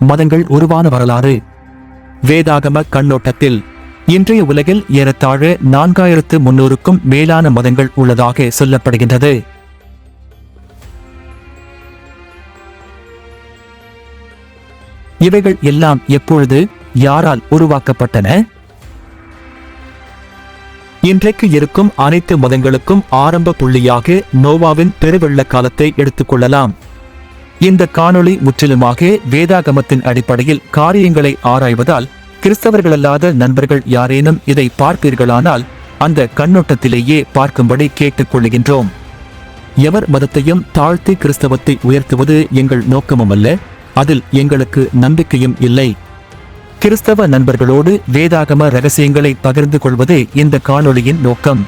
மதங்கள் உருவான வரலாறு. வேதாகம கண்ணோட்டத்தில் இன்றைய உலகில் ஏறத்தாழ நான்காயிரத்து முன்னூறுக்கும் மேலான மதங்கள் உள்ளதாக சொல்லப்படுகின்றது. இவைகள் எல்லாம் எப்பொழுது யாரால் உருவாக்கப்பட்டன? இன்றைக்கு இருக்கும் அனைத்து மதங்களுக்கும் ஆரம்ப புள்ளியாக நோவாவின் பெருவெள்ள காலத்தை எடுத்துக்கொள்ளலாம் இந்த காணொளி முற்றிலுமாக வேதாகமத்தின் அடிப்படையில் காரியங்களை ஆராய்வதால் கிறிஸ்தவர்களல்லாத நண்பர்கள் யாரேனும் இதை பார்ப்பீர்களானால் அந்த கண்ணோட்டத்திலேயே பார்க்கும்படி கேட்டுக்கொள்கின்றோம். எவர் மதத்தையும் தாழ்த்தி கிறிஸ்தவத்தை உயர்த்துவது எங்கள் நோக்கமுமல்ல அதில் எங்களுக்கு நம்பிக்கையும் இல்லை. கிறிஸ்தவ நண்பர்களோடு வேதாகம ரகசியங்களை பகிர்ந்து கொள்வதே இந்த காணொளியின் நோக்கம்.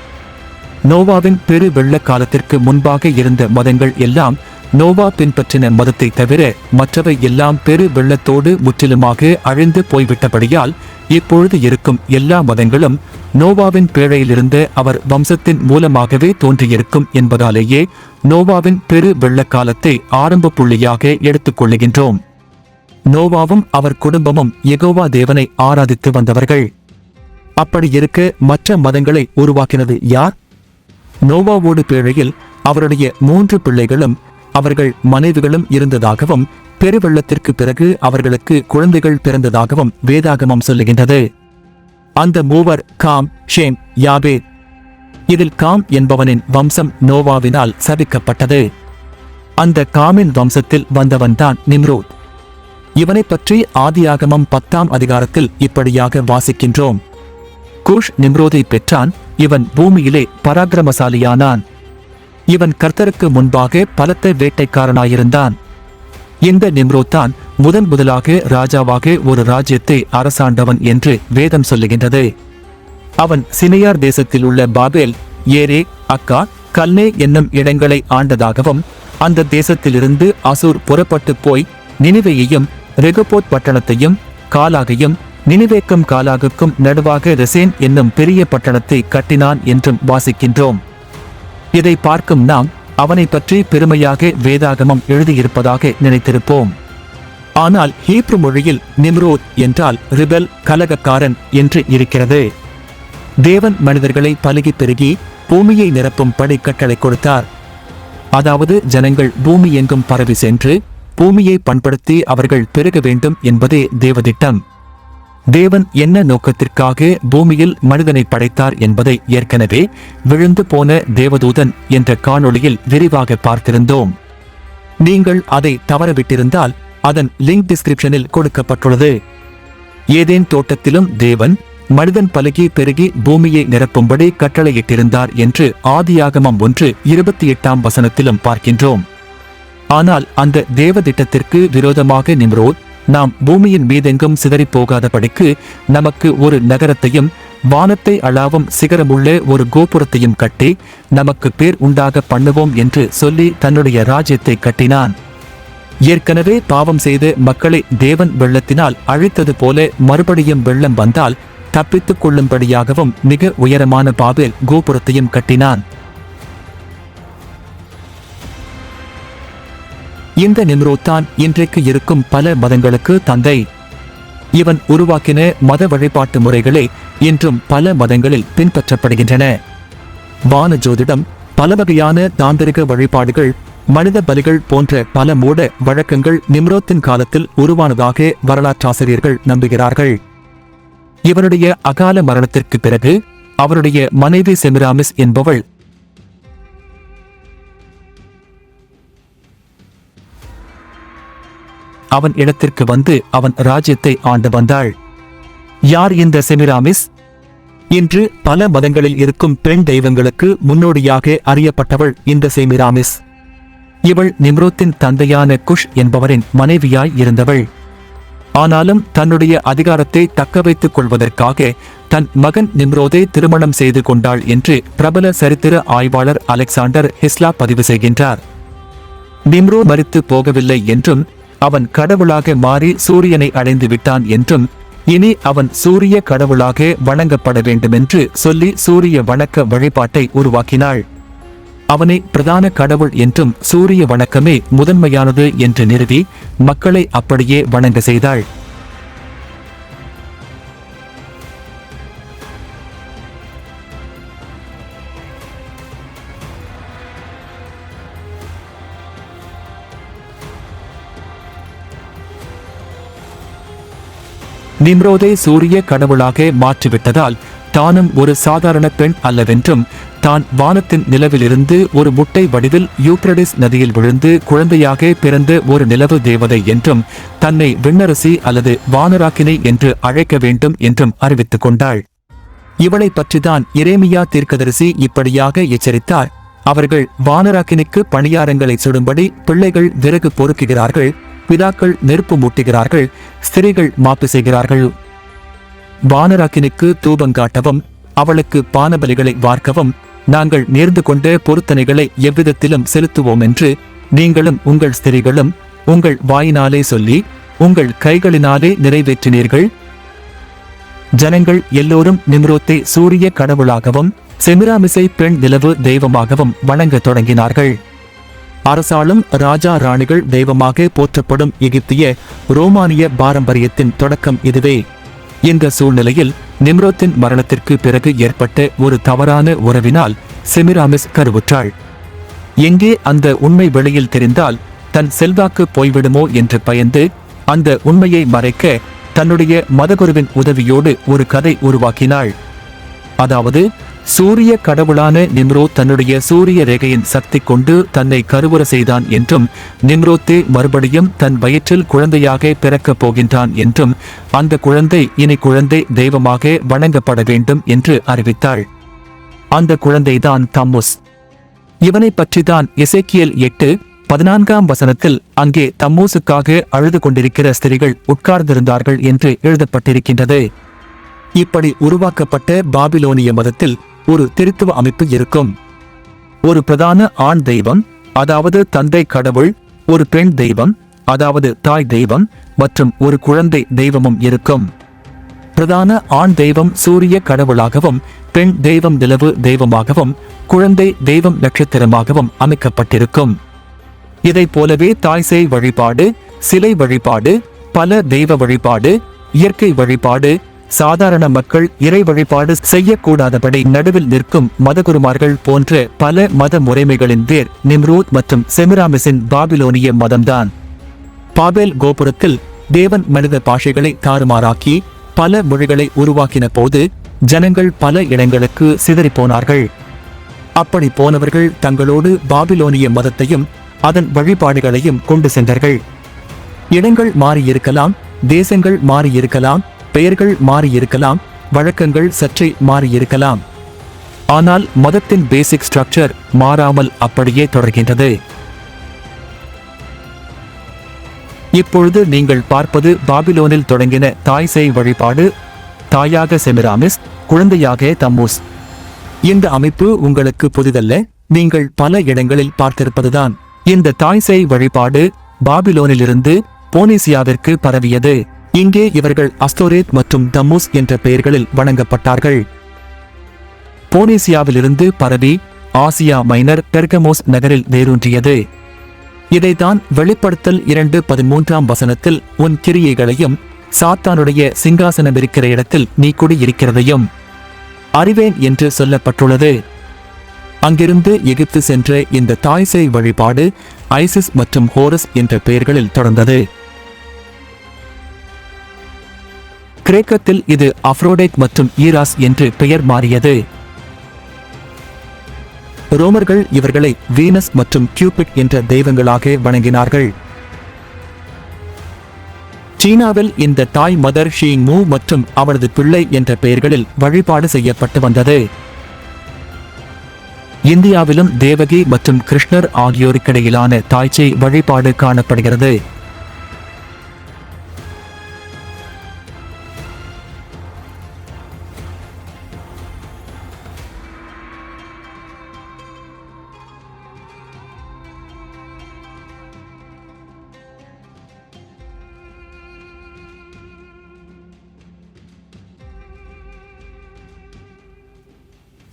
நோவாவின் பெரு வெள்ள காலத்திற்கு முன்பாக இருந்த மதங்கள் எல்லாம் நோவா பின்பற்றின மதத்தை தவிர மற்றவை எல்லாம் பெரு வெள்ளத்தோடு முற்றிலுமாக அழிந்து போய்விட்டபடியால் இப்பொழுது இருக்கும் எல்லா மதங்களும் நோவாவின் பேழையிலிருந்து அவர் வம்சத்தின் மூலமாகவே தோன்றியிருக்கும் என்பதாலேயே நோவாவின் பெரு வெள்ள காலத்தை ஆரம்ப புள்ளியாக எடுத்துக்கொள்ளுகின்றோம் நோவாவும் அவர் குடும்பமும் எகோவா தேவனை ஆராதித்து வந்தவர்கள். அப்படி இருக்க மற்ற மதங்களை உருவாக்கினது யார்? நோவாவோடு பேழையில் அவருடைய மூன்று பிள்ளைகளும் அவர்கள் மனைவிகளும் இருந்ததாகவும் பெருவெள்ளத்திற்கு பிறகு அவர்களுக்கு குழந்தைகள் பிறந்ததாகவும் வேதாகமம் சொல்லுகின்றது. அந்த மூவர் காம் ஷேம் யாபே இதில் காம் என்பவனின் வம்சம் நோவாவினால் சபிக்கப்பட்டது. அந்த காமின் வம்சத்தில் வந்தவன்தான் நிம்ரோத். இவனைப் பற்றி ஆதியாகமம் பத்தாம் அதிகாரத்தில் இப்படியாக வாசிக்கின்றோம். கூஷ் நிம்ரோதை பெற்றான் இவன் பூமியிலே பராக்கிரமசாலியானான். இவன் கர்த்தருக்கு முன்பாக பலத்த வேட்டைக்காரனாயிருந்தான். இந்த நிம்ரோத்தான் முதன் முதலாக ராஜாவாக ஒரு ராஜ்யத்தை அரசாண்டவன் என்று வேதம் சொல்லுகின்றது. அவன் சினையார் தேசத்தில் உள்ள பாபேல் ஏரே அக்கா கல்னே என்னும் இடங்களை ஆண்டதாகவும் அந்த தேசத்திலிருந்து அசூர் புறப்பட்டு போய் நினைவையையும் ரெகபோத் பட்டணத்தையும் காலாகையும் நினிவேக்கும் காலாகுக்கும் நடுவாக ரெசேன் என்னும் பெரிய பட்டணத்தை கட்டினான் என்றும் வாசிக்கின்றோம். இதை பார்க்கும் நாம் அவனை பற்றி பெருமையாக வேதாகமம் எழுதியிருப்பதாக நினைத்திருப்போம். ஆனால் ஹீப்ரு மொழியில் நிம்ரோத் என்றால் ரிபல் கலகக்காரன் என்று இருக்கிறது. தேவன் மனிதர்களை பலுகி பெருகி பூமியை நிரப்பும் படி கட்டளை கொடுத்தார். அதாவது ஜனங்கள் பூமி எங்கும் பரவி சென்று பூமியை பண்படுத்தி அவர்கள் பெருக வேண்டும் என்பதே தேவதிட்டம். தேவன் என்ன நோக்கத்திற்காக பூமியில் மனிதனை படைத்தார் என்பதை ஏற்கனவே விழுந்து போன தேவதூதன் என்ற காணொளியில் விரிவாக பார்த்திருந்தோம். நீங்கள் அதை தவறவிட்டிருந்தால் அதன் லிங்க் டிஸ்கிரிப்ஷனில் கொடுக்கப்பட்டுள்ளது. ஏதேன் தோட்டத்திலும் தேவன் மனிதன் பலகி பெருகி பூமியை நிரப்பும்படி கட்டளையிட்டிருந்தார் என்று ஆதியாகமம் ஒன்று இருபத்தி எட்டாம் வசனத்திலும் பார்க்கின்றோம். ஆனால் அந்த தேவ திட்டத்திற்கு விரோதமாக நிம்ரோத் நாம் பூமியின் மீதெங்கும் சிதறி போகாதபடிக்கு நமக்கு ஒரு நகரத்தையும் வானத்தை அளாவும் சிகரமுள்ள ஒரு கோபுரத்தையும் கட்டி நமக்கு பேர் உண்டாக பண்ணுவோம் என்று சொல்லி தன்னுடைய ராஜ்யத்தை கட்டினான். ஏற்கனவே பாவம் செய்து மக்களை தேவன் வெள்ளத்தினால் அழித்தது போல மறுபடியும் வெள்ளம் வந்தால் தப்பித்துக் கொள்ளும்படியாகவும் மிக உயரமான பாபேல் கோபுரத்தையும் கட்டினான். இந்த நிம்ரோத்தான் இன்றைக்கு இருக்கும் பல மதங்களுக்கு தந்தை. இவன் உருவாக்கின மத வழிபாட்டு முறைகளே இன்றும் பல மதங்களில் பின்பற்றப்படுகின்றன. வான ஜோதிடம் பல வகையான தாந்திரிக வழிபாடுகள் மனித பலிகள் போன்ற பல மூட வழக்கங்கள் நிம்ரோத்தின் காலத்தில் உருவானதாக வரலாற்றாசிரியர்கள் நம்புகிறார்கள். இவருடைய அகால மரணத்திற்கு பிறகு அவருடைய மனைவி செமிராமிஸ் என்பவள் அவன் இடத்திற்கு வந்து அவன் ராஜ்யத்தை ஆண்டு வந்தாள். யார் இந்த செமிராமிஸ்? இன்று பல மதங்களில் இருக்கும் பெண் தெய்வங்களுக்கு முன்னோடியாக அறியப்பட்டவள் இந்த செமிராமிஸ். இவள் நிம்ரோத்தின் தந்தையான குஷ் என்பவரின் மனைவியாய் இருந்தவள். ஆனாலும் தன்னுடைய அதிகாரத்தை தக்க வைத்துக் கொள்வதற்காக தன் மகன் நிம்ரோதை திருமணம் செய்து கொண்டாள் என்று பிரபல சரித்திர ஆய்வாளர் அலெக்சாண்டர் ஹிஸ்லா பதிவு செய்கின்றார். நிம்ரோ மறித்து போகவில்லை என்றும் அவன் கடவுளாக மாறி சூரியனை அடைந்து விட்டான் என்றும் இனி அவன் சூரிய கடவுளாக வணங்கப்பட வேண்டுமென்று சொல்லி சூரிய வணக்க வழிபாட்டை உருவாக்கினாள். அவனை பிரதான கடவுள் என்றும் சூரிய வணக்கமே முதன்மையானது என்று நிறுவி மக்களை அப்படியே வணங்க செய்தாள். நிம்ரோதை சூரிய கடவுளாக மாற்றிவிட்டதால் தானும் ஒரு சாதாரண பெண் அல்லவென்றும் தான் வானத்தின் நிலவிலிருந்து ஒரு முட்டை வடிவில் யூக்ரடிஸ் நதியில் விழுந்து குழந்தையாக பிறந்த ஒரு நிலவு தேவதை என்றும் தன்னை விண்ணரசி அல்லது வானராக்கினை என்று அழைக்க வேண்டும் என்றும் அறிவித்துக் கொண்டாள். இவளை பற்றிதான் இரேமியா தீர்க்கதரிசி இப்படியாக எச்சரித்தார். அவர்கள் வானராக்கினிக்கு பணியாரங்களை சுடும்படி பிள்ளைகள் விறகு பொறுக்குகிறார்கள். பிதாக்கள் நெருப்பு மூட்டுகிறார்கள் ஸ்திரீகள் மாப்பு செய்கிறார்கள். வானராக்கினுக்கு தூபங்காட்டவும் அவளுக்கு பானபலிகளை வார்க்கவும் நாங்கள் நேர்ந்து கொண்ட பொருத்தனைகளை எவ்விதத்திலும் செலுத்துவோம் என்று நீங்களும் உங்கள் ஸ்திரீகளும் உங்கள் வாயினாலே சொல்லி உங்கள் கைகளினாலே நிறைவேற்றினீர்கள். ஜனங்கள் எல்லோரும் நிம்ரோத்தை சூரிய கடவுளாகவும் செமிராமிசை பெண் நிலவு தெய்வமாகவும் வணங்க தொடங்கினார்கள். அரசாளும் ராஜா ராணிகள் தெய்வமாக போற்றப்படும் எகிப்திய ரோமானிய பாரம்பரியத்தின் தொடக்கம் இதுவே. இந்த சூழ்நிலையில் நிம்ரோத்தின் மரணத்திற்கு பிறகு ஏற்பட்ட ஒரு தவறான உறவினால் செமிராமிஸ் கருவுற்றாள். எங்கே அந்த உண்மை வெளியில் தெரிந்தால் தன் செல்வாக்கு போய்விடுமோ என்று பயந்து அந்த உண்மையை மறைக்க தன்னுடைய மதகுருவின் உதவியோடு ஒரு கதை உருவாக்கினாள். அதாவது சூரிய கடவுளான நிம்ரோ தன்னுடைய சூரிய ரேகையின் சக்தி கொண்டு தன்னை கருவுற செய்தான் என்றும் நிம்ரோத்தே மறுபடியும் தன் வயிற்றில் குழந்தையாக பிறக்கப் போகின்றான் என்றும் அந்த குழந்தை இனி குழந்தை தெய்வமாக வணங்கப்பட வேண்டும் என்று அறிவித்தாள். அந்த குழந்தைதான் தம்முஸ். இவனை பற்றிதான் இசைக்கியல் எட்டு பதினான்காம் வசனத்தில் அங்கே தம்மூசுக்காக அழுது கொண்டிருக்கிற ஸ்திரிகள் உட்கார்ந்திருந்தார்கள் என்று எழுதப்பட்டிருக்கின்றது. இப்படி உருவாக்கப்பட்ட பாபிலோனிய மதத்தில் ஒரு திருத்துவ அமைப்பு இருக்கும். ஒரு பிரதான ஆண் தெய்வம் அதாவது தந்தை கடவுள் ஒரு பெண் தெய்வம் அதாவது தாய் தெய்வம் மற்றும் ஒரு குழந்தை தெய்வமும் இருக்கும். பிரதான ஆண் தெய்வம் சூரிய கடவுளாகவும் பெண் தெய்வம் நிலவு தெய்வமாகவும் குழந்தை தெய்வம் நட்சத்திரமாகவும் அமைக்கப்பட்டிருக்கும். இதைப் போலவே தாய்சேய் வழிபாடு சிலை வழிபாடு பல தெய்வ வழிபாடு இயற்கை வழிபாடு சாதாரண மக்கள் இறை வழிபாடு செய்யக்கூடாதபடி நடுவில் நிற்கும் மதகுருமார்கள் போன்ற பல மத முறைமைகளின் பேர் நிம்ரூத் மற்றும் செமிராமிஸின் பாபிலோனிய மதம்தான். பாபேல் கோபுரத்தில் தேவன் மனித பாஷைகளை தாறுமாறாக்கி பல மொழிகளை உருவாக்கின போது ஜனங்கள் பல இடங்களுக்கு சிதறிப்போனார்கள். அப்படி போனவர்கள் தங்களோடு பாபிலோனிய மதத்தையும் அதன் வழிபாடுகளையும் கொண்டு சென்றார்கள். இடங்கள் மாறியிருக்கலாம் தேசங்கள் மாறியிருக்கலாம் பெயர்கள் மாறியிருக்கலாம் வழக்கங்கள் சற்றே மாறியிருக்கலாம். ஆனால் மதத்தின் பேசிக் ஸ்ட்ரக்சர் மாறாமல் அப்படியே தொடர்கின்றது. இப்பொழுது நீங்கள் பார்ப்பது பாபிலோனில் தொடங்கின தாய் வழிபாடு தாயாக செமிராமிஸ் குழந்தையாக தம்மூஸ். இந்த அமைப்பு உங்களுக்கு புதிதல்ல நீங்கள் பல இடங்களில் பார்த்திருப்பதுதான். இந்த தாய்சேய் வழிபாடு பாபிலோனிலிருந்து போனீசியாவிற்கு பரவியது. இங்கே இவர்கள் அஸ்தோரேத் மற்றும் தம்முஸ் என்ற பெயர்களில் வணங்கப்பட்டார்கள். போனேசியாவிலிருந்து பரவி ஆசியா மைனர் பெர்கமோஸ் நகரில் வேரூன்றியது. இதைத்தான் வெளிப்படுத்தல் இரண்டு பதிமூன்றாம் வசனத்தில் உன் கிரியைகளையும் சாத்தானுடைய சிங்காசனம் இருக்கிற இடத்தில் நீ குடியிருக்கிறதையும் அறிவேன் என்று சொல்லப்பட்டுள்ளது. அங்கிருந்து எகிப்து சென்ற இந்த தாய்சை வழிபாடு ஐசிஸ் மற்றும் ஹோரஸ் என்ற பெயர்களில் தொடர்ந்தது. கிரேக்கத்தில் இது அஃப்ரோடைட் மற்றும் ஈராஸ் என்று பெயர் மாறியது. ரோமர்கள் இவர்களை வீனஸ் மற்றும் கியூபிட் என்ற தெய்வங்களாக வணங்கினார்கள். சீனாவில் இந்த தாய் மதர் ஷீ மூ மற்றும் அவளது பிள்ளை என்ற பெயர்களில் வழிபாடு செய்யப்பட்டு வந்தது. இந்தியாவிலும் தேவகி மற்றும் கிருஷ்ணர் ஆகியோருக்கிடையிலான தாய்ச்சி வழிபாடு காணப்படுகிறது.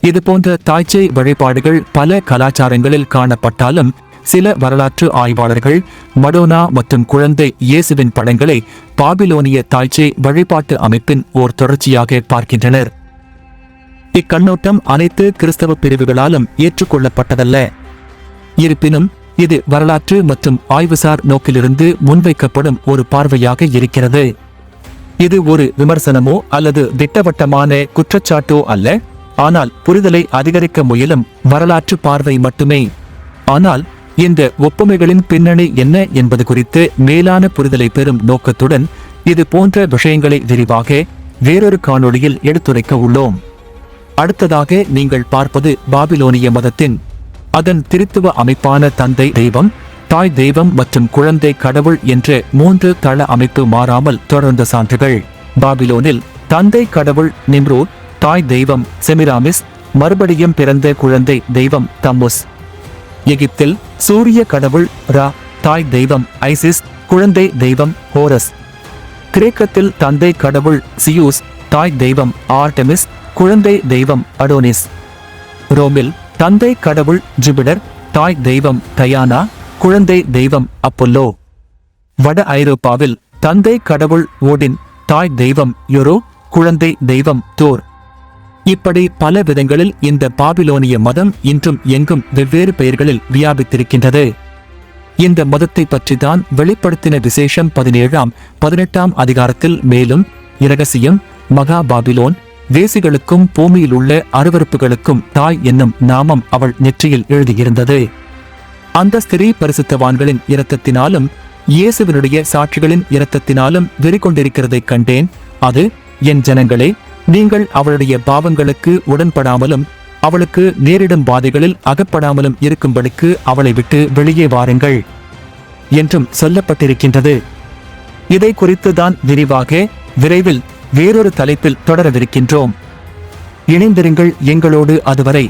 இதுபோன்ற தாய்ச்சை வழிபாடுகள் பல கலாச்சாரங்களில் காணப்பட்டாலும் சில வரலாற்று ஆய்வாளர்கள் மடோனா மற்றும் குழந்தை இயேசுவின் படங்களை பாபிலோனிய தாய்ச்சை வழிபாட்டு அமைப்பின் ஓர் தொடர்ச்சியாக பார்க்கின்றனர். இக்கண்ணோட்டம் அனைத்து கிறிஸ்தவ பிரிவுகளாலும் ஏற்றுக்கொள்ளப்பட்டதல்ல. இருப்பினும் இது வரலாற்று மற்றும் ஆய்வுசார் நோக்கிலிருந்து முன்வைக்கப்படும் ஒரு பார்வையாக இருக்கிறது. இது ஒரு விமர்சனமோ அல்லது திட்டவட்டமான குற்றச்சாட்டோ அல்ல. ஆனால் புரிதலை அதிகரிக்க முயலும் வரலாற்று பார்வை மட்டுமே. ஆனால் இந்த ஒப்புமைகளின் பின்னணி என்ன என்பது குறித்து மேலான புரிதலை பெறும் நோக்கத்துடன் இது போன்ற விஷயங்களை விரிவாக வேறொரு காணொளியில் எடுத்துரைக்க உள்ளோம். அடுத்ததாக நீங்கள் பார்ப்பது பாபிலோனிய மதத்தின் அதன் திருத்துவ அமைப்பான தந்தை தெய்வம் தாய் தெய்வம் மற்றும் குழந்தை கடவுள் என்ற மூன்று தள அமைப்பு மாறாமல் தொடர்ந்த சான்றுகள். பாபிலோனில் தந்தை கடவுள் நிம்ரூத் தாய் தெய்வம் செமிராமிஸ் மறுபடியும் பிறந்த குழந்தை தெய்வம் தம்முஸ். எகிப்தில் சூரிய கடவுள் ரா தாய் தெய்வம் ஐசிஸ் குழந்தை தெய்வம் ஹோரஸ். கிரேக்கத்தில் தந்தை கடவுள் சியூஸ் தாய் தெய்வம் ஆர்டெமிஸ் குழந்தை தெய்வம் அடோனிஸ். ரோமில் தந்தை கடவுள் ஜூபிடர் தாய் தெய்வம் தயானா குழந்தை தெய்வம் அப்பல்லோ. வட ஐரோப்பாவில் தந்தை கடவுள் ஓடின் தாய் தெய்வம் யுரோ குழந்தை தெய்வம் தோர். இப்படி பல விதங்களில் இந்த பாபிலோனிய மதம் இன்றும் எங்கும் வெவ்வேறு பெயர்களில் வியாபித்திருக்கின்றது. இந்த மதத்தை பற்றிதான் வெளிப்படுத்தின விசேஷம் பதினேழாம் பதினெட்டாம் அதிகாரத்தில் மேலும் இரகசியம் மகா பாபிலோன் வேசிகளுக்கும் பூமியில் உள்ள அருவருப்புகளுக்கும் தாய் என்னும் நாமம் அவள் நெற்றியில் எழுதியிருந்தது. அந்த ஸ்திரீ பரிசுத்தவான்களின் இரத்தத்தினாலும் இயேசுவினுடைய சாட்சிகளின் இரத்தத்தினாலும் வெறிகொண்டிருக்கிறதைக் கண்டேன். அது என் ஜனங்களே நீங்கள் அவளுடைய பாவங்களுக்கு உடன்படாமலும் அவளுக்கு நேரிடும் பாதைகளில் அகப்படாமலும் இருக்கும்படிக்கு அவளை விட்டு வெளியே வாருங்கள் என்றும் சொல்லப்பட்டிருக்கின்றது. இதை குறித்துதான் விரிவாக விரைவில் வேறொரு தலைப்பில் தொடரவிருக்கின்றோம். இணைந்திருங்கள் எங்களோடு அதுவரை.